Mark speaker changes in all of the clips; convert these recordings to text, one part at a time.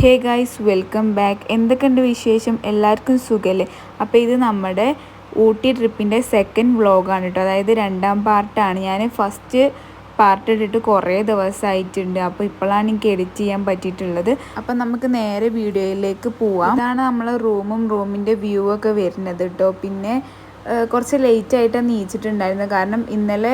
Speaker 1: Hey guys welcome back. എന്തൊക്കെയുണ്ട് വിശേഷം? എല്ലാവർക്കും സുഖമല്ലേ അപ്പോൾ ഇത് നമ്മുടെ ഊട്ടി ട്രിപ്പിന്റെ സെക്കൻഡ് വ്ളോഗാണ് കേട്ടോ. അതായത് രണ്ടാം പാർട്ടാണ്. ഞാൻ ഫസ്റ്റ് പാർട്ട് ഇട്ടിട്ട് കുറേ ദിവസമായിട്ടുണ്ട്. അപ്പോൾ ഇപ്പോഴാണ് എനിക്ക് എഡിറ്റ് ചെയ്യാൻ പറ്റിയിട്ടുള്ളത്. അപ്പോൾ നമുക്ക് നേരെ വീഡിയോയിലേക്ക് പോവാം. ഇതാണ് നമ്മളെ റൂമും റൂമിന്റെ വ്യൂ ഒക്കെ വരുന്നത് കേട്ടോ. പിന്നെ കുറച്ച് ലേറ്റ് ആയിട്ടാണ് നീച്ചിട്ടുണ്ടായിരുന്നത് കാരണം ഇന്നലെ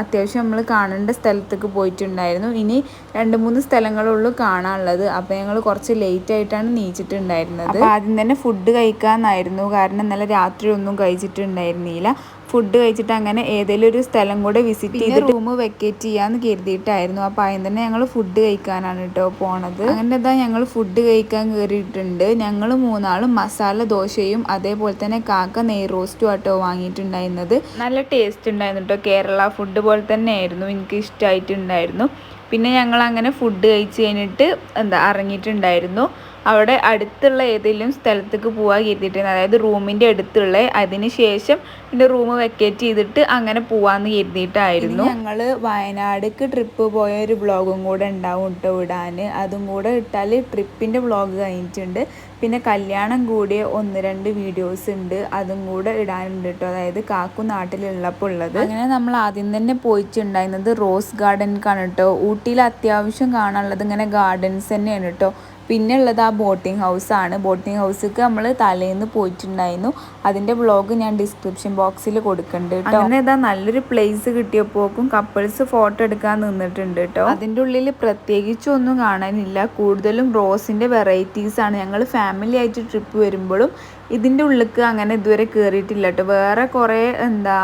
Speaker 1: അത്യാവശ്യം നമ്മൾ കാണേണ്ട സ്ഥലത്തേക്ക് പോയിട്ടുണ്ടായിരുന്നു. ഇനി രണ്ട് മൂന്ന് സ്ഥലങ്ങളുള്ളൂ കാണാനുള്ളത്. അപ്പോൾ ഞങ്ങൾ കുറച്ച് ലേറ്റ് ആയിട്ടാണ് നീച്ചിട്ടുണ്ടായിരുന്നത്. ആദ്യം തന്നെ ഫുഡ് കഴിക്കാമെന്നായിരുന്നു കാരണം ഇന്നലെ രാത്രി ഒന്നും കഴിച്ചിട്ടുണ്ടായിരുന്നില്ല. ഫുഡ് കഴിച്ചിട്ട് അങ്ങനെ ഏതെങ്കിലും ഒരു സ്ഥലം കൂടെ വിസിറ്റ് ചെയ്ത് റൂം വെക്കേറ്റ് ചെയ്യാന്ന് കരുതിയിട്ടായിരുന്നു. അപ്പോൾ അതിന് തന്നെ ഞങ്ങൾ ഫുഡ് കഴിക്കാനാണ് കേട്ടോ പോണത്. അങ്ങനെ ഇതാ ഞങ്ങൾ ഫുഡ് കഴിക്കാൻ കയറിയിട്ടുണ്ട് ഞങ്ങൾ മൂന്നാളും മസാല ദോശയും അതേപോലെ തന്നെ കാക്ക നെയ് റോസ്റ്റും ആട്ടോ വാങ്ങിയിട്ടുണ്ടായിരുന്നത്. നല്ല ടേസ്റ്റ് ഉണ്ടായിരുന്നു കേട്ടോ. കേരള ഫുഡ് പോലെ തന്നെ ആയിരുന്നു എനിക്ക് ഇഷ്ടമായിട്ടുണ്ടായിരുന്നു പിന്നെ ഞങ്ങൾ അങ്ങനെ ഫുഡ് കഴിച്ച് കഴിഞ്ഞിട്ട് എന്താ ഇറങ്ങിയിട്ടുണ്ടായിരുന്നു അവിടെ അടുത്തുള്ള ഏതെങ്കിലും സ്ഥലത്തേക്ക് പോകാൻ കരുതിയിട്ടായിരുന്നു അതായത് റൂമിന്റെ അടുത്തുള്ള അതിന് ശേഷം പിന്നെ റൂം വെക്കേറ്റ് ചെയ്തിട്ട് അങ്ങനെ പോവാന്ന് കരുതിയിട്ടായിരുന്നു. ഞങ്ങൾ വയനാടേക്ക് ട്രിപ്പ് പോയ ഒരു വ്ളോഗും കൂടെ ഉണ്ടാവും കേട്ടോ ഇടാൻ അതും കൂടെ ഇട്ടാൽ ട്രിപ്പിന്റെ വ്ളോഗ് കഴിഞ്ഞിട്ടുണ്ട്. പിന്നെ കല്യാണം കൂടിയ ഒന്ന് രണ്ട് വീഡിയോസ് ഉണ്ട്. അതും കൂടെ ഇടാനുണ്ട് കേട്ടോ അതായത് കാക്കു നാട്ടിലുള്ളപ്പോൾ ഉള്ളത്. അങ്ങനെ നമ്മൾ ആദ്യം തന്നെ പോയിട്ടുണ്ടായിരുന്നത് റോസ് ഗാർഡൻക്കാണ് കേട്ടോ ഊട്ടിയിൽ അത്യാവശ്യം കാണാനുള്ളത് ഇങ്ങനെ ഗാർഡൻസ് തന്നെയാണ് കേട്ടോ പിന്നെ ഉള്ളത് ആ ബോട്ടിംഗ് ഹൗസാണ്. ബോട്ടിംഗ് ഹൗസിക്ക് നമ്മൾ തലേന്ന് പോയിട്ടുണ്ടായിരുന്നു. അതിന്റെ ബ്ലോഗ് ഞാൻ ഡിസ്ക്രിപ്ഷൻ ബോക്സിൽ കൊടുക്കുന്നുണ്ട് കേട്ടോ അങ്ങനെ ഇതാ നല്ലൊരു പ്ലേസ് കിട്ടിയപ്പോക്കും കപ്പിൾസ് ഫോട്ടോ എടുക്കാൻ നിന്നിട്ടുണ്ട് കേട്ടോ അതിന്റെ ഉള്ളിൽ പ്രത്യേകിച്ച് ഒന്നും കാണാനില്ല. കൂടുതലും റോസിന്റെ വെറൈറ്റീസ് ആണ്. ഞങ്ങൾ ഫാമിലി ആയിട്ട് ട്രിപ്പ് വരുമ്പോഴും ഇതിന്റെ ഉള്ളിലേക്ക് അങ്ങനെ ഇതുവരെ കയറിയിട്ടില്ല കേട്ടോ വേറെ കുറേ എന്താ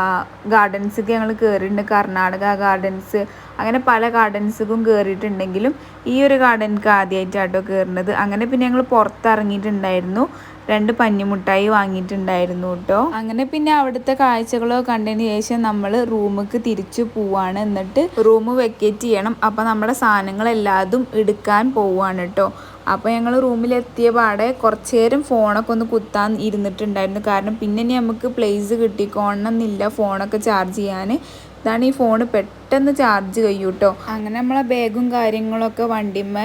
Speaker 1: ഗാർഡൻസൊക്കെ ഞങ്ങൾ കയറിയിട്ടുണ്ട് കർണാടക ഗാർഡൻസ് അങ്ങനെ പല ഗാർഡൻസുക്കും കയറിയിട്ടുണ്ടെങ്കിലും ഈ ഒരു ഗാർഡൻക്ക് ആദ്യമായിട്ടാട്ടോ കയറുന്നത് അങ്ങനെ പിന്നെ ഞങ്ങൾ പുറത്തിറങ്ങിയിട്ടുണ്ടായിരുന്നു. രണ്ട് പഞ്ഞിമുട്ടായി വാങ്ങിയിട്ടുണ്ടായിരുന്നു കേട്ടോ അങ്ങനെ പിന്നെ അവിടുത്തെ കാഴ്ചകളോ കണ്ടതിന് ശേഷം നമ്മൾ റൂമിക്ക് തിരിച്ചു പോവാണ് എന്നിട്ട് റൂം വെക്കേറ്റ് ചെയ്യണം. അപ്പം നമ്മുടെ സാധനങ്ങളെല്ലാതും എടുക്കാൻ പോവാണ് കേട്ടോ അപ്പോൾ ഞങ്ങൾ റൂമിലെത്തിയ പാടെ കുറച്ച് നേരം ഫോണൊക്കെ ഒന്ന് കുത്താൻ ഇരുന്നിട്ടുണ്ടായിരുന്നു. കാരണം പിന്നെ നമുക്ക് പ്ലേസ് കിട്ടിക്കോണമെന്നില്ല ഫോണൊക്കെ ചാർജ് ചെയ്യാൻ ഇതാണ് ഈ ഫോൺ പെട്ടെന്ന് ചാർജ് കഴിയും കേട്ടോ അങ്ങനെ നമ്മളെ ബാഗും കാര്യങ്ങളൊക്കെ വണ്ടിമ്മ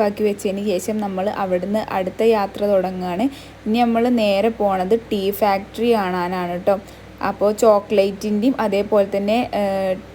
Speaker 1: ആക്കി വെച്ചതിന് ശേഷം നമ്മൾ അവിടുന്ന് അടുത്ത യാത്ര തുടങ്ങുകയാണ് ഇനി നമ്മൾ നേരെ പോണത് ടീ ഫാക്ടറി കാണാനാണ് കേട്ടോ അപ്പോൾ ചോക്ലേറ്റിന്റെയും അതേപോലെ തന്നെ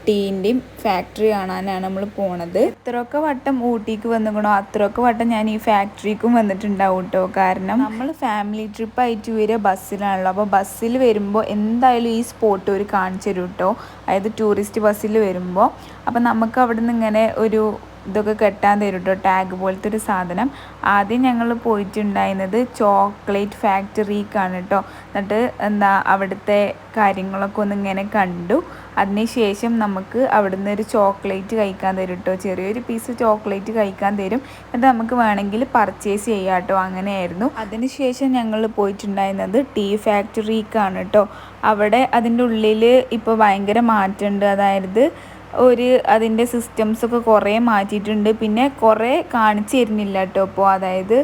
Speaker 1: ടീന്റെയും ഫാക്ടറി കാണാനാണ് നമ്മൾ പോണത്. ഇത്രയൊക്കെ വട്ടം ഊട്ടിക്ക് വന്നിക്കണോ? അത്രയൊക്കെ വട്ടം ഞാൻ ഈ ഫാക്ടറിക്കും വന്നിട്ടുണ്ടാവും കേട്ടോ കാരണം നമ്മൾ ഫാമിലി ട്രിപ്പ് ആയിട്ട് വരിക ബസ്സിലാണല്ലോ. അപ്പോൾ ബസ്സിൽ വരുമ്പോൾ എന്തായാലും ഈ സ്പോട്ട് ഒരു കാണിച്ചു തരും കേട്ടോ അതായത് ടൂറിസ്റ്റ് ബസ്സിൽ വരുമ്പോൾ അപ്പോൾ നമുക്ക് അവിടെ നിന്ന് ഇങ്ങനെ ഒരു ഇതൊക്കെ കെട്ടാൻ തരും കേട്ടോ ടാഗ് പോലത്തെ ഒരു സാധനം. ആദ്യം ഞങ്ങൾ പോയിട്ടുണ്ടായിരുന്നത് ചോക്ലേറ്റ് ഫാക്ടറിക്കാണ് കേട്ടോ എന്നിട്ട് എന്താ അവിടുത്തെ കാര്യങ്ങളൊക്കെ ഒന്ന് ഇങ്ങനെ കണ്ടു. അതിനുശേഷം നമുക്ക് അവിടുന്ന് ഒരു ചോക്ലേറ്റ് കഴിക്കാൻ തരും കേട്ടോ ചെറിയൊരു പീസ് ചോക്ലേറ്റ് കഴിക്കാൻ തരും. എന്നിട്ട് നമുക്ക് വേണമെങ്കിൽ പർച്ചേസ് ചെയ്യാം കേട്ടോ അങ്ങനെയായിരുന്നു. അതിനുശേഷം ഞങ്ങൾ പോയിട്ടുണ്ടായിരുന്നത് ടീ ഫാക്ടറിക്കാണ് കേട്ടോ അവിടെ അതിന്റെ ഉള്ളിൽ ഇപ്പോൾ ഭയങ്കര മാറ്റമുണ്ട്. അതായത് ഒരു അതിന്റെ സിസ്റ്റംസൊക്കെ കുറേ മാറ്റിയിട്ടുണ്ട്. പിന്നെ കുറേ കാണിച്ചു തരുന്നില്ല കേട്ടോ ഇപ്പോൾ അതായത്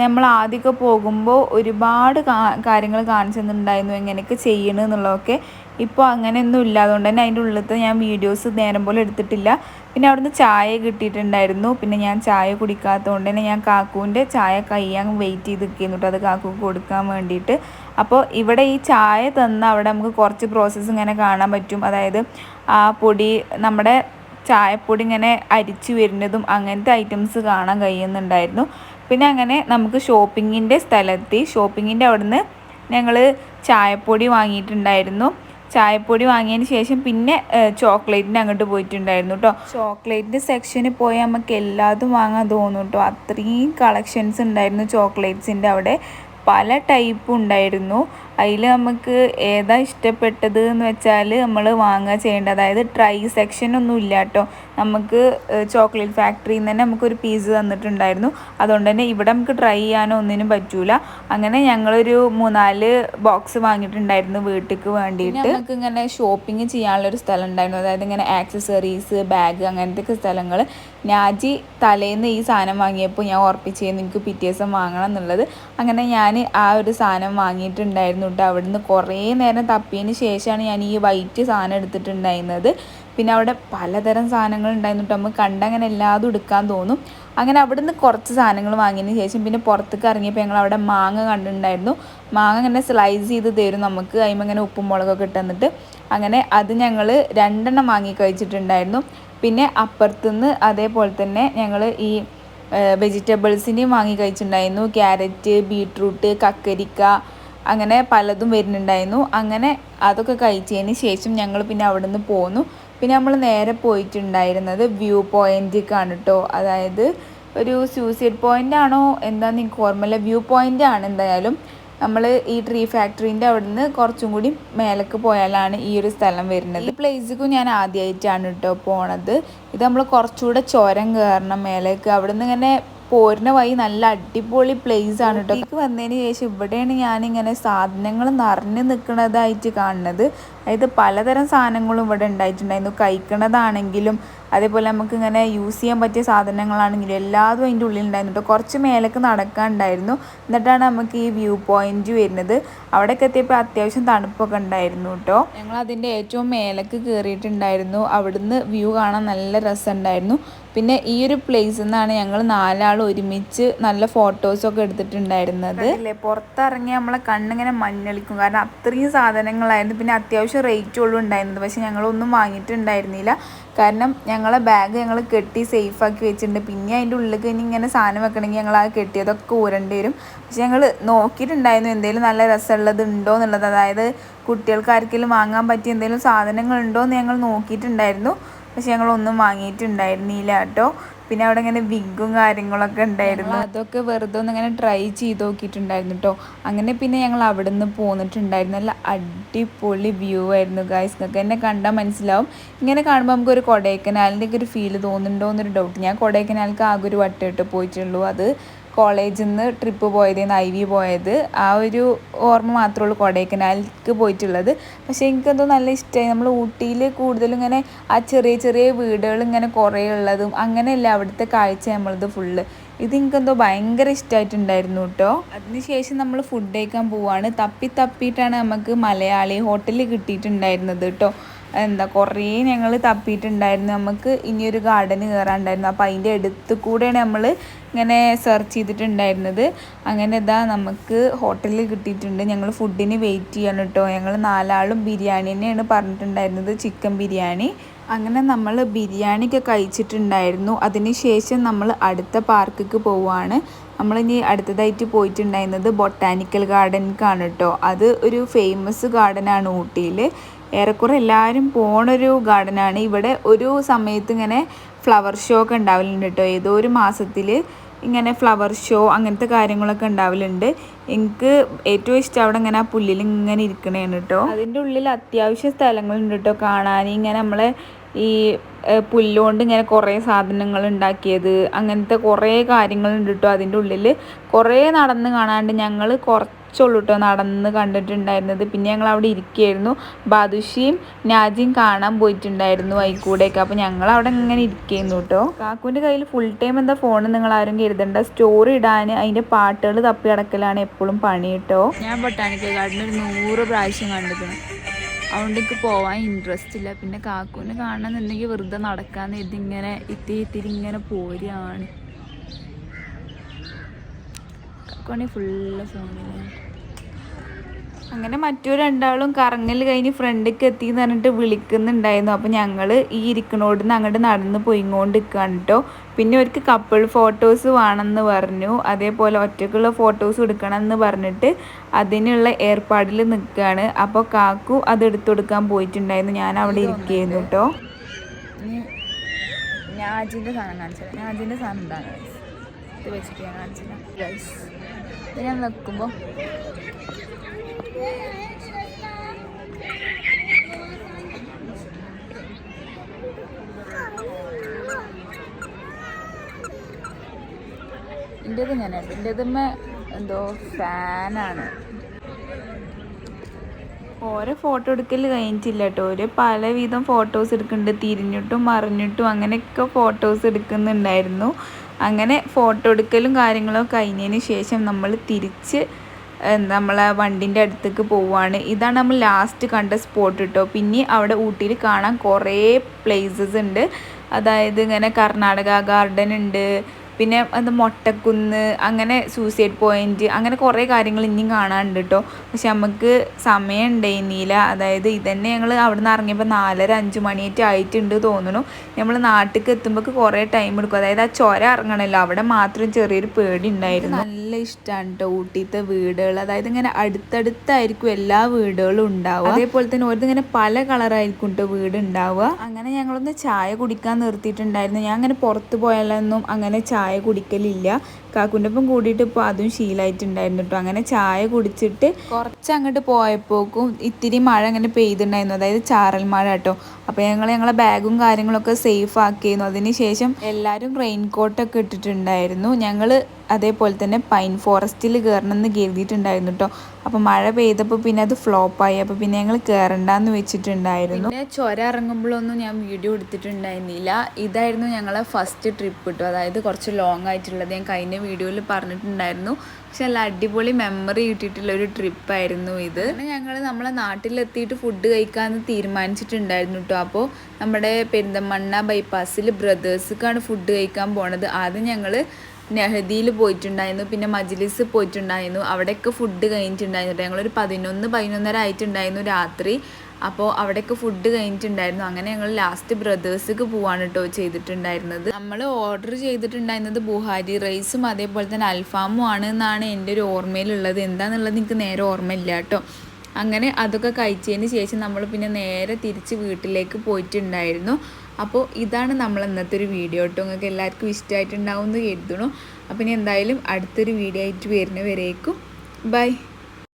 Speaker 1: നമ്മൾ ആദ്യമൊക്കെ പോകുമ്പോൾ ഒരുപാട് കാര്യങ്ങൾ കാണിച്ചു തന്നിട്ടുണ്ടായിരുന്നു. എങ്ങനെയൊക്കെ ചെയ്യണം എന്നുള്ളതൊക്കെ. ഇപ്പോൾ അങ്ങനെയൊന്നും ഇല്ല അതുകൊണ്ട് തന്നെ അതിന്റെ ഉള്ളിലത്തെ ഞാൻ വീഡിയോസ് നേരം പോലെ എടുത്തിട്ടില്ല. പിന്നെ അവിടുന്ന് ചായ കിട്ടിയിട്ടുണ്ടായിരുന്നു. പിന്നെ ഞാൻ ചായ കുടിക്കാത്തതുകൊണ്ട് തന്നെ ഞാൻ കാക്കുവിന്റെ ചായ കയ്യാൻ വെയിറ്റ് ചെയ്ത് നിൽക്കുന്നു കേട്ടോ. അത് കാക്കുക്ക് കൊടുക്കാൻ വേണ്ടിയിട്ട്. അപ്പോൾ ഇവിടെ ഈ ചായ തന്ന അവിടെ നമുക്ക് കുറച്ച് പ്രോസസ്സ് ഇങ്ങനെ കാണാൻ പറ്റും. അതായത് ആ പൊടി നമ്മുടെ ചായപ്പൊടി ഇങ്ങനെ അരിച്ചു വരുന്നതും അങ്ങനത്തെ ഐറ്റംസ് കാണാൻ കഴിയുന്നുണ്ടായിരുന്നു. പിന്നെ അങ്ങനെ നമുക്ക് ഷോപ്പിങ്ങിന്റെ സ്ഥലത്തെ ഷോപ്പിങ്ങിന്റെ അവിടുന്ന് ഞങ്ങൾ ചായപ്പൊടി വാങ്ങിയിട്ടുണ്ടായിരുന്നു. ചായപ്പൊടി വാങ്ങിയതിന് ശേഷം പിന്നെ ചോക്ലേറ്റിന് അങ്ങോട്ട് പോയിട്ടുണ്ടായിരുന്നു കേട്ടോ ചോക്ലേറ്റിന്റെ സെക്ഷനിൽ പോയി നമുക്ക് എല്ലാതും വാങ്ങാൻ തോന്നും കേട്ടോ അത്രയും കളക്ഷൻസ് ഉണ്ടായിരുന്നു ചോക്ലേറ്റ്സിന്റെ അവിടെ. പല ടൈപ്പ് ഉണ്ടായിരുന്നു. അതിൽ നമുക്ക് ഏതാ ഇഷ്ടപ്പെട്ടത് എന്ന് വെച്ചാൽ നമ്മൾ വാങ്ങുക ചെയ്യേണ്ടത്. അതായത് ട്രൈ സെക്ഷൻ ഒന്നും ഇല്ല കേട്ടോ നമുക്ക് ചോക്ലേറ്റ് ഫാക്ടറിയിൽ നിന്ന് തന്നെ നമുക്കൊരു പീസ് തന്നിട്ടുണ്ടായിരുന്നു. അതുകൊണ്ട് തന്നെ ഇവിടെ നമുക്ക് ട്രൈ ചെയ്യാനോ ഒന്നിനും പറ്റൂല. അങ്ങനെ ഞങ്ങളൊരു മൂന്നാൽ ബോക്സ് വാങ്ങിയിട്ടുണ്ടായിരുന്നു വീട്ടിലേക്ക് വേണ്ടിയിട്ട് നമുക്ക് ഇങ്ങനെ ഷോപ്പിംഗ് ചെയ്യാനുള്ളൊരു സ്ഥലം ഉണ്ടായിരുന്നു. അതായത് ഇങ്ങനെ ആക്സസറീസ് ബാഗ് അങ്ങനത്തെ സ്ഥലങ്ങൾ ഞാജി തലേന്ന് ഈ സാധനം വാങ്ങിയപ്പോൾ ഞാൻ ഉറപ്പിച്ചിരുന്നു എനിക്ക് പിറ്റേ ദിവസം വാങ്ങണം എന്നുള്ളത്. അങ്ങനെ ഞാൻ ആ ഒരു സാധനം വാങ്ങിയിട്ടുണ്ടായിരുന്നു കേട്ടോ. അവിടുന്ന് കുറേ നേരം തപ്പിയതിന് ശേഷമാണ് ഞാൻ ഈ വൈറ്റ് സാധനം എടുത്തിട്ടുണ്ടായിരുന്നത്. പിന്നെ അവിടെ പലതരം സാധനങ്ങൾ ഉണ്ടായിരുന്നു കേട്ടോ. നമുക്ക് കണ്ടങ്ങനെ എല്ലാതും എടുക്കാൻ തോന്നും. അങ്ങനെ അവിടുന്ന് കുറച്ച് സാധനങ്ങൾ വാങ്ങിയതിന് ശേഷം പിന്നെ പുറത്തേക്ക് ഇറങ്ങിയപ്പോൾ ഞങ്ങൾ അവിടെ മാങ്ങ കണ്ടിട്ടുണ്ടായിരുന്നു. മാങ്ങ ഇങ്ങനെ സ്ലൈസ് ചെയ്ത് തരും നമുക്ക്. അതിമങ്ങനെ ഉപ്പും മുളകൊക്കെ ഇട്ട് അങ്ങനെ അത് ഞങ്ങൾ രണ്ടെണ്ണം വാങ്ങി കഴിച്ചിട്ടുണ്ടായിരുന്നു. പിന്നെ അപ്പുറത്തുനിന്ന് അതേപോലെ തന്നെ ഞങ്ങൾ ഈ വെജിറ്റബിൾസിന്റെയും വാങ്ങി കഴിച്ചിട്ടുണ്ടായിരുന്നു. ക്യാരറ്റ് ബീട്രൂട്ട് കക്കരിക്ക അങ്ങനെ പലതും വരുന്നുണ്ടായിരുന്നു. അങ്ങനെ അതൊക്കെ കഴിച്ചതിന് ശേഷം ഞങ്ങൾ പിന്നെ അവിടെ നിന്ന് പോന്നു. പിന്നെ നമ്മൾ നേരെ പോയിട്ടുണ്ടായിരുന്നത് വ്യൂ പോയിന്റിലേക്കാണ് കേട്ടോ അതായത് ഒരു സൂയിസൈഡ് പോയിന്റ് ആണോ എന്താണെന്ന് എനിക്ക് ഓർമ്മയില്ല. വ്യൂ പോയിന്റ് ആണ് എന്തായാലും. നമ്മൾ ഈ ട്രീ ഫാക്ടറിന്റെ അവിടെ നിന്ന് കുറച്ചും കൂടി മേലേക്ക് പോയാലാണ് ഈ ഒരു സ്ഥലം വരുന്നത്. ഈ പ്ലേസിക്കും ഞാൻ ആദ്യമായിട്ടാണ് കേട്ടോ പോണത്. ഇത് നമ്മൾ കുറച്ചുകൂടെ ചുരം കയറണം മേലേക്ക്. അവിടെ നിന്ന് ഇങ്ങനെ പോരുന്ന വഴി നല്ല അടിപൊളി പ്ലേസ് ആണ് കേട്ടോ വന്നതിന് ശേഷം ഇവിടെയാണ് ഞാനിങ്ങനെ സാധനങ്ങൾ നിറഞ്ഞു നിൽക്കുന്നതായിട്ട് കാണുന്നത്. അതായത് പലതരം സാധനങ്ങളും ഇവിടെ ഉണ്ടായിട്ടുണ്ടായിരുന്നു. കഴിക്കണതാണെങ്കിലും അതേപോലെ നമുക്ക് ഇങ്ങനെ യൂസ് ചെയ്യാൻ പറ്റിയ സാധനങ്ങളാണെങ്കിലും എല്ലാതും അതിന്റെ ഉള്ളിൽ ഉണ്ടായിരുന്നു കേട്ടോ. കുറച്ച് മേലേക്ക് നടക്കാനുണ്ടായിരുന്നു. എന്നിട്ടാണ് നമുക്ക് ഈ വ്യൂ പോയിന്റ് വരുന്നത്. അവിടെയൊക്കെ എത്തിയപ്പോൾ അത്യാവശ്യം തണുപ്പൊക്കെ ഉണ്ടായിരുന്നു കേട്ടോ. ഞങ്ങൾ അതിന്റെ ഏറ്റവും മേലേക്ക് കയറിയിട്ടുണ്ടായിരുന്നു. അവിടുന്ന് വ്യൂ കാണാൻ നല്ല രസമുണ്ടായിരുന്നു. പിന്നെ ഈ ഒരു പ്ലേസിൽ നിന്നാണ് ഞങ്ങൾ നാലാൾ ഒരുമിച്ച് നല്ല ഫോട്ടോസൊക്കെ എടുത്തിട്ടുണ്ടായിരുന്നത്. അല്ലേ പുറത്തിറങ്ങി നമ്മളെ കണ്ണിങ്ങനെ മഞ്ഞളിക്കും. കാരണം അത്രയും സാധനങ്ങളായിരുന്നു. പിന്നെ അത്യാവശ്യം റേറ്റ് ഉള്ളു ഉണ്ടായിരുന്നത്. പക്ഷെ ഞങ്ങളൊന്നും വാങ്ങിയിട്ടുണ്ടായിരുന്നില്ല. കാരണം ഞങ്ങളെ ബാഗ് ഞങ്ങൾ കെട്ടി സേഫ് ആക്കി വെച്ചിട്ടുണ്ട്. പിന്നെ അതിന്റെ ഉള്ളിൽ ഇനി ഇങ്ങനെ സാധനം വെക്കണമെങ്കിൽ ഞങ്ങൾ ആ കെട്ടിയതൊക്കെ ഊരേണ്ടി വരും. പക്ഷെ ഞങ്ങൾ നോക്കിയിട്ടുണ്ടായിരുന്നു എന്തെങ്കിലും നല്ല രസമുള്ളത് ഉണ്ടോ എന്നുള്ളത്. അതായത് കുട്ടികൾക്ക് ആർക്കെങ്കിലും വാങ്ങാൻ പറ്റിയ എന്തെങ്കിലും സാധനങ്ങളുണ്ടോ എന്ന് ഞങ്ങൾ നോക്കിയിട്ടുണ്ടായിരുന്നു. പക്ഷെ ഞങ്ങളൊന്നും വാങ്ങിയിട്ടുണ്ടായിരുന്നില്ല കേട്ടോ. പിന്നെ അവിടെ ഇങ്ങനെ വിഗും കാര്യങ്ങളൊക്കെ ഉണ്ടായിരുന്നു. അതൊക്കെ വെറുതെ ഒന്ന് ഇങ്ങനെ ട്രൈ ചെയ്ത് നോക്കിയിട്ടുണ്ടായിരുന്നു കേട്ടോ അങ്ങനെ പിന്നെ ഞങ്ങൾ അവിടെ നിന്ന് പോന്നിട്ടുണ്ടായിരുന്നു. നല്ല അടിപൊളി വ്യൂ ആയിരുന്നു ഗായ്സ് നിങ്ങൾക്ക് എന്നെ കണ്ടാൽ മനസ്സിലാവും. ഇങ്ങനെ കാണുമ്പോൾ നമുക്ക് ഒരു കൊടൈക്കനാലിന്റെ ഒക്കെ ഒരു ഫീൽ തോന്നുന്നുണ്ടോ എന്നൊരു ഡൗട്ട് ഞാൻ കൊടൈക്കനാലിക്ക് ആകെ ഒരു വട്ടമിട്ട് പോയിട്ടുള്ളൂ. അത് കോളേജിൽ നിന്ന് ട്രിപ്പ് പോയത് ഐ വി പോയത്. ആ ഒരു ഓർമ്മ മാത്രമേ ഉള്ളൂ കൊടൈക്കനാലിലേക്ക് പോയിട്ടുള്ളത്. പക്ഷേ എനിക്കെന്തോ നല്ല ഇഷ്ടമായി നമ്മൾ ഊട്ടിയിൽ കൂടുതലും ഇങ്ങനെ ആ ചെറിയ ചെറിയ വീടുകൾ ഇങ്ങനെ കുറേ ഉള്ളതും അങ്ങനെയല്ല അവിടുത്തെ കാഴ്ച നമ്മളത് ഫുള്ള് ഇത് എനിക്കെന്തോ ഭയങ്കര ഇഷ്ടമായിട്ടുണ്ടായിരുന്നു കേട്ടോ അതിനുശേഷം നമ്മൾ ഫുഡ് കഴിക്കാൻ പോവാണ്. തപ്പി തപ്പിയിട്ടാണ് നമുക്ക് മലയാളി ഹോട്ടലിൽ കിട്ടിയിട്ടുണ്ടായിരുന്നത് കേട്ടോ എന്താ കുറേ ഞങ്ങൾ തപ്പിയിട്ടുണ്ടായിരുന്നു. നമുക്ക് ഇനിയൊരു ഗാർഡൻ കയറാണ്ടായിരുന്നു അപ്പോൾ അതിന്റെ അടുത്ത് കൂടെയാണ് നമ്മൾ ഇങ്ങനെ സെർച്ച് ചെയ്തിട്ടുണ്ടായിരുന്നത്. അങ്ങനെ ഇതാ നമുക്ക് ഹോട്ടലിൽ കിട്ടിയിട്ടുണ്ട്. ഞങ്ങൾ ഫുഡിന് വെയിറ്റ് ചെയ്യണം കേട്ടോ ഞങ്ങൾ നാലാളും ബിരിയാണി തന്നെയാണ് പറഞ്ഞിട്ടുണ്ടായിരുന്നത്. ചിക്കൻ ബിരിയാണി. അങ്ങനെ നമ്മൾ ബിരിയാണിയൊക്കെ കഴിച്ചിട്ടുണ്ടായിരുന്നു. അതിനുശേഷം നമ്മൾ അടുത്ത പാർക്കിക്ക് പോവുകയാണ് നമ്മളിനി അടുത്തതായിട്ട് പോയിട്ടുണ്ടായിരുന്നത് ബൊട്ടാനിക്കൽ ഗാർഡനിക്കാണ് കേട്ടോ അത് ഒരു ഫേമസ് ഗാർഡനാണ് ഊട്ടിയിൽ ഏറെക്കുറെ എല്ലാവരും പോണൊരു ഗാർഡനാണ്. ഇവിടെ ഒരു സമയത്ത് ഇങ്ങനെ ഫ്ലവർ ഷോ ഒക്കെ ഉണ്ടാവലുണ്ട് കേട്ടോ ഏതോ ഒരു മാസത്തിൽ ഇങ്ങനെ ഫ്ലവർ ഷോ അങ്ങനത്തെ കാര്യങ്ങളൊക്കെ ഉണ്ടാവലുണ്ട്. എനിക്ക് ഏറ്റവും ഇഷ്ടം അവിടെ ഇങ്ങനെ ആ പുല്ലിൽ ഇങ്ങനെ ഇരിക്കണേണ് കേട്ടോ അതിന്റെ ഉള്ളിൽ അത്യാവശ്യം സ്ഥലങ്ങളുണ്ട് കേട്ടോ കാണാൻ ഇങ്ങനെ നമ്മളെ ഈ പുല്ലുകൊണ്ട് ഇങ്ങനെ കുറേ സാധനങ്ങൾ ഉണ്ടാക്കിയത്. അങ്ങനത്തെ കുറേ കാര്യങ്ങളുണ്ട് കേട്ടോ അതിന്റെ ഉള്ളിൽ കുറേ നടന്ന് കാണാണ്ട് ഞങ്ങൾ കുറച്ചുള്ളൂ കേട്ടോ നടന്ന് കണ്ടിട്ടുണ്ടായിരുന്നത്. പിന്നെ ഞങ്ങൾ അവിടെ ഇരിക്കുകയായിരുന്നു. ബാദുഷിയും നാജിയും കാണാൻ പോയിട്ടുണ്ടായിരുന്നു അതിക്കൂടെയൊക്കെ അപ്പോൾ ഞങ്ങൾ അവിടെ ഇങ്ങനെ ഇരിക്കുന്നു കേട്ടോ കാക്കുവിന്റെ കയ്യിൽ ഫുൾ ടൈം എന്താ ഫോൺ നിങ്ങൾ ആരും കരുതണ്ട. സ്റ്റോറി ഇടാൻ അതിന്റെ പാട്ടുകൾ തപ്പി അടക്കലാണ് എപ്പോഴും പണി കേട്ടോ ഞാൻ ബൊട്ടാനിക്കൽ ഗാർഡൻ ഒരു നൂറ് പ്രാവശ്യം കണ്ടിട്ടുണ്ട് അതുകൊണ്ട് എനിക്ക് പോവാൻ ഇൻട്രസ്റ്റ് ഇല്ല. പിന്നെ കാക്കൂനെ കാണണമെന്നുണ്ടെങ്കിൽ വെറുതെ നടക്കാന്ന് ഇതിങ്ങനെ ഇത്തി ഇത്തിരി ഇങ്ങനെ പോരുകയാണ്. കാക്കുവാണെങ്കിൽ ഫുള്ള് ഫോണിലാണ് അങ്ങനെ മറ്റു രണ്ടാളും കറങ്ങൽ കഴിഞ്ഞ് ഫ്രണ്ടിക്ക് എത്തി എന്ന് പറഞ്ഞിട്ട് വിളിക്കുന്നുണ്ടായിരുന്നു. അപ്പോൾ ഞങ്ങൾ ഈ ഇരിക്കണോടുന്ന് അങ്ങോട്ട് നടന്ന് പോയിങ്ങോണ്ട് നിൽക്കുകയാണ് കേട്ടോ പിന്നെ അവർക്ക് കപ്പിൾ ഫോട്ടോസ് വേണമെന്ന് പറഞ്ഞു. അതേപോലെ ഒറ്റക്കുള്ള ഫോട്ടോസ് എടുക്കണമെന്ന് പറഞ്ഞിട്ട് അതിനുള്ള ഏർപ്പാടിൽ നിൽക്കുകയാണ് അപ്പോൾ കാക്കു അത് എടുത്തു കൊടുക്കാൻ പോയിട്ടുണ്ടായിരുന്നു. ഞാൻ അവിടെ ഇരിക്കുകയായിരുന്നു കേട്ടോ ഞാജിന്റെ സാധനം കാണിച്ചത് സാധനം എന്താണ് ഇത് വെച്ചിട്ട് ഞാൻ കാണിച്ചില്ല. ഇത് ഞാൻ നിൽക്കുമ്പോൾ എന്റേത് ഇങ്ങനെയുണ്ട് എന്റേതുമ്മ എന്തോ ഫാനാണ്. ഓരോ ഫോട്ടോ എടുക്കൽ കഴിഞ്ഞിട്ടില്ല കേട്ടോ. ഒരു പലവിധം ഫോട്ടോസ് എടുക്കുന്നുണ്ട് തിരിഞ്ഞിട്ടും മറിഞ്ഞിട്ടും അങ്ങനെയൊക്കെ ഫോട്ടോസ് എടുക്കുന്നുണ്ടായിരുന്നു. അങ്ങനെ ഫോട്ടോ എടുക്കലും കാര്യങ്ങളും കഴിഞ്ഞതിന് ശേഷം നമ്മൾ തിരിച്ച് നമ്മളെ വണ്ടിന്റെ അടുത്തേക്ക് പോവുകയാണ്. ഇതാണ് നമ്മൾ ലാസ്റ്റ് കണ്ട സ്പോട്ട് കേട്ടോ പിന്നെ അവിടെ ഊട്ടിയിൽ കാണാൻ കുറേ പ്ലേസസ് ഉണ്ട്. അതായത് ഇങ്ങനെ കർണാടക ഗാർഡൻ ഉണ്ട്. പിന്നെ അത് മൊട്ടക്കുന്ന് അങ്ങനെ സൂസൈഡ് പോയിന്റ് അങ്ങനെ കുറേ കാര്യങ്ങൾ ഇനിയും കാണാനുണ്ട് കേട്ടോ പക്ഷെ നമുക്ക് സമയം ഉണ്ടായിരുന്നില്ല അതായത് ഇതന്നെ ഞങ്ങൾ അവിടെ നിന്ന് ഇറങ്ങിയപ്പോൾ നാലര അഞ്ച് മണിയായിട്ട് ആയിട്ടുണ്ട് തോന്നുന്നു. നമ്മൾ നാട്ടിലേക്ക് എത്തുമ്പോൾ കുറേ ടൈം എടുക്കും. അതായത് ആ ചുര ഇറങ്ങണല്ലോ അവിടെ മാത്രം ചെറിയൊരു പേടി ഉണ്ടായിരുന്നു. നല്ല ഇഷ്ടമാണ് കേട്ടോ ഊട്ടിയിലത്തെ വീടുകൾ അതായത് ഇങ്ങനെ അടുത്തടുത്തായിരിക്കും എല്ലാ വീടുകളും ഉണ്ടാവുക. അതേപോലെ തന്നെ ഓരോ ഇങ്ങനെ പല കളറായിരിക്കും കേട്ടോ വീട് ഉണ്ടാവുക അങ്ങനെ ഞങ്ങളൊന്ന് ചായ കുടിക്കാൻ നിർത്തിയിട്ടുണ്ടായിരുന്നു. ഞാൻ അങ്ങനെ പുറത്ത് പോയാലൊന്നും അങ്ങനെ ചായ കുടിക്കലില്ല. കാക്കുന്റെ ഒപ്പം കൂടിയിട്ട് ഇപ്പോൾ അതും ശീലമായിട്ടുണ്ടായിരുന്നു കേട്ടോ അങ്ങനെ ചായ കുടിച്ചിട്ട് കുറച്ച് അങ്ങോട്ട് പോയപ്പോക്കും ഇത്തിരി മഴ അങ്ങനെ പെയ്തിട്ടുണ്ടായിരുന്നു. അതായത് ചാറൽ മഴ കേട്ടോ അപ്പോൾ ഞങ്ങൾ ഞങ്ങളെ ബാഗും കാര്യങ്ങളൊക്കെ സേഫ് ആക്കിയിരുന്നു അതിന് ശേഷം എല്ലാവരും റെയിൻ കോട്ടൊക്കെ ഇട്ടിട്ടുണ്ടായിരുന്നു. ഞങ്ങൾ അതേപോലെ തന്നെ പൈൻ ഫോറസ്റ്റിൽ കയറണം എന്ന് കരുതിയിട്ടുണ്ടായിരുന്നു കേട്ടോ അപ്പോൾ മഴ പെയ്തപ്പോൾ പിന്നെ അത് ഫ്ലോപ്പായി. അപ്പോൾ പിന്നെ ഞങ്ങൾ കയറണ്ടെന്ന് വെച്ചിട്ടുണ്ടായിരുന്നു. പിന്നെ ചുര ഇറങ്ങുമ്പോഴൊന്നും ഞാൻ വീഡിയോ എടുത്തിട്ടുണ്ടായിരുന്നില്ല. ഇതായിരുന്നു ഞങ്ങളെ ഫസ്റ്റ് ട്രിപ്പ് കിട്ടും അതായത് കുറച്ച് ലോങ് ആയിട്ടുള്ളത് ഞാൻ കഴിഞ്ഞ വീഡിയോയിൽ പറഞ്ഞിട്ടുണ്ടായിരുന്നു. പക്ഷെ നല്ല അടിപൊളി മെമ്മറി കിട്ടിയിട്ടുള്ള ഒരു ട്രിപ്പായിരുന്നു ഇത്. പിന്നെ ഞങ്ങൾ നമ്മളെ നാട്ടിലെത്തിയിട്ട് ഫുഡ് കഴിക്കാമെന്ന് തീരുമാനിച്ചിട്ടുണ്ടായിരുന്നു കേട്ടോ അപ്പോൾ നമ്മുടെ പെരിന്തമണ്ണ ബൈപ്പാസിൽ ബ്രദേഴ്സിക്കാണ് ഫുഡ് കഴിക്കാൻ പോണത്. ആദ്യം ഞങ്ങൾ നെഹദിയിൽ പോയിട്ടുണ്ടായിരുന്നു പിന്നെ മജ്ലിസ് പോയിട്ടുണ്ടായിരുന്നു അവിടെയൊക്കെ ഫുഡ് കഴിഞ്ഞിട്ടുണ്ടായിരുന്നു ഞങ്ങളൊരു പതിനൊന്ന് പതിനൊന്നര ആയിട്ടുണ്ടായിരുന്നു രാത്രി. അപ്പോൾ അവിടെയൊക്കെ ഫുഡ് കഴിഞ്ഞിട്ടുണ്ടായിരുന്നു. അങ്ങനെ ഞങ്ങൾ ലാസ്റ്റ് ബ്രദേഴ്സിക്ക് പോവാണ് കേട്ടോ ചെയ്തിട്ടുണ്ടായിരുന്നത്. നമ്മൾ ഓർഡർ ചെയ്തിട്ടുണ്ടായിരുന്നത് ബുഹാരി റൈസും അതേപോലെ തന്നെ അൽഫാമും ആണ് എന്നാണ് എന്റെ ഒരു ഓർമ്മയിലുള്ളത്. എന്താണെന്നുള്ളത് എനിക്ക് നേരെ ഓർമ്മയില്ല കേട്ടോ. അങ്ങനെ അതൊക്കെ കഴിച്ചതിന് ശേഷം നമ്മൾ പിന്നെ നേരെ തിരിച്ച് വീട്ടിലേക്ക് പോയിട്ടുണ്ടായിരുന്നു. അപ്പോൾ ഇതാണ് നമ്മൾ ഇന്നത്തെ ഒരു വീഡിയോ കേട്ടോ നിങ്ങൾക്ക് എല്ലാവർക്കും ഇഷ്ടമായിട്ടുണ്ടാവും എന്ന് കരുതണു അപ്പം ഇനി എന്തായാലും അടുത്തൊരു വീഡിയോ ആയിട്ട് വരുന്നവരേക്കും. ബൈ